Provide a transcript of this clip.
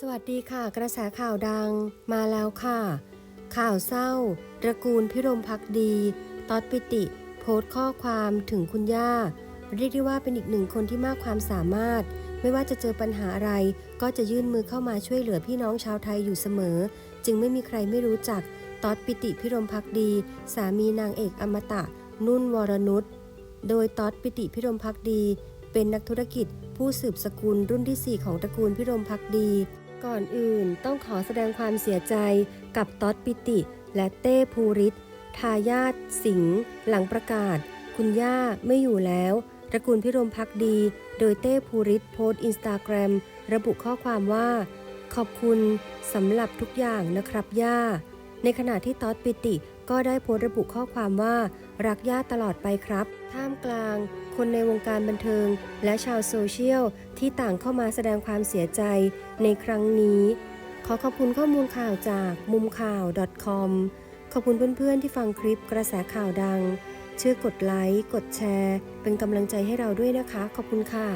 สวัสดีค่ะ กระแสข่าวดังมาแล้วค่ะ ข่าวเศร้า ตระกูลพิรมพักดี ตอดปิติ โพสต์ข้อความถึงคุณย่า เรียกได้ว่าเป็นอีกหนึ่งคนที่มากความสามารถ ไม่ว่าจะเจอปัญหาอะไร ก็จะยื่นมือเข้ามาช่วยเหลือพี่น้องชาวไทยอยู่เสมอ จึงไม่มีใครไม่รู้จัก ตอดปิติพิรมพักดี สามีนางเอกอมตะ นุ่นวรนุชโดยตอดปิติพิรมพักดี เป็นนักธุรกิจ ผู้สืบสกุลรุ่นที่ 4 ของตระกูลพิรมพักดี ก่อนอื่นต้องขอแสดงความเสียใจกับต๊อดปิติ และเต้ภูริศทายาทสิงห์หลังประกาศ คุณย่าไม่อยู่แล้วตระกูลพิรมพักดี โดยเต้ภูริศโพสต์อินสตาแกรมระบุข้อความว่า ขอบคุณสำหรับทุกอย่างนะครับย่า ในขณะที่ต๊อดปิติ ก็ได้โพสต์ระบุข้อความว่า รักย่าตลอดไปครับ ท่ามกลาง คนในวงการบันเทิง และชาวโซเชียล ที่ต่างเข้ามาแสดงความเสียใจในครั้งนี้ ขอขอบคุณข้อมูลข่าวจากมุมข่าว .com ขอบคุณเพื่อนๆ ที่ฟังคลิปกระแสข่าวดัง เชื่อกดไลค์ กดแชร์ เป็นกำลังใจให้เราด้วยนะคะ ขอบคุณค่ะ